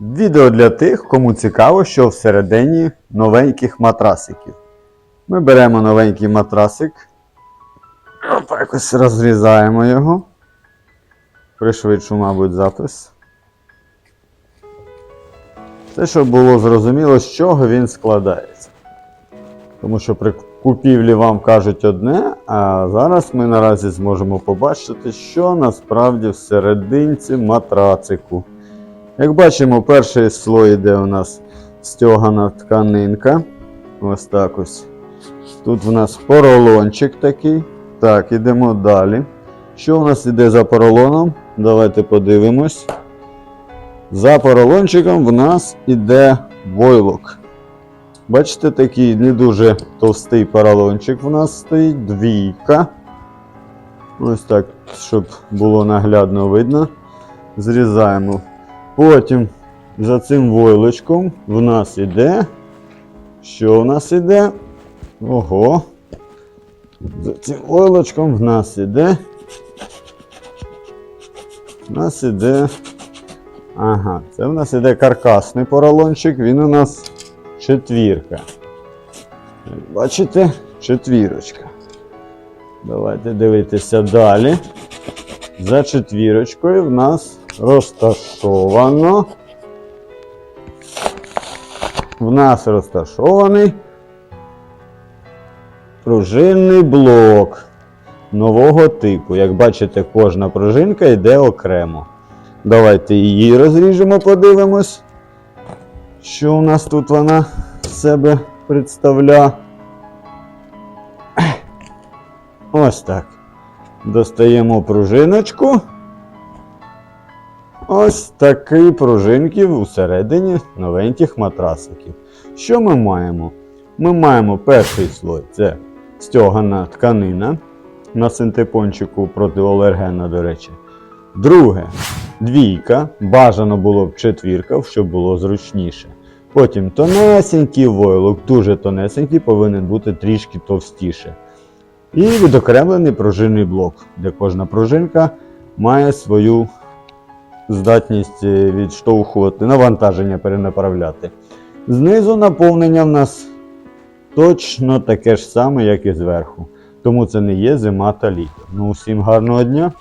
Відео для тих, кому цікаво, що всередині новеньких матрасиків. Ми беремо новенький матрасик. Якось розрізаємо його. Пришвидшу, мабуть, запис. Це, щоб було зрозуміло, з чого він складається. Тому що при купівлі вам кажуть одне, а зараз ми наразі зможемо побачити, що насправді всерединці матрацику. Як бачимо, перший слой йде у нас стягана тканинка. Ось так ось. Тут в нас поролончик такий. Так, ідемо далі. Що у нас іде за поролоном? Давайте подивимось. За поролончиком в нас іде войлок. Бачите, такий не дуже товстий поролончик в нас стоїть, двійка. Ось так, щоб було наглядно видно. Зрізаємо. Потім за цим войлочком в нас іде. Що в нас іде? Ого. За цим войлочком в нас іде. В нас іде. Ага, це в нас іде каркасний поролончик, він у нас четвірка. Бачите? Четвірочка. Давайте дивитися далі. За четвірочкою в нас розташовано. В нас розташований пружинний блок нового типу. Як бачите, кожна пружинка йде окремо. Давайте її розріжемо, подивимось, що у нас тут вона себе представляє. Ось так. Достаємо пружиночку. Ось такі пружинки усередині новеньких матрасиків. Що ми маємо? Ми маємо перший слой це стягана тканина на синтепончику протиалергенна, до речі. Друге двійка. Бажано було б четвірка, щоб було зручніше. Потім тонесенький войлок, дуже тонесенький, повинен бути трішки товстіше. І відокремлений пружинний блок, де кожна пружинка має свою здатність е, відштовхувати, навантаження перенаправляти. Знизу наповнення в нас точно таке ж саме, як і зверху. Тому це не є зима та літо. Ну, усім гарного дня!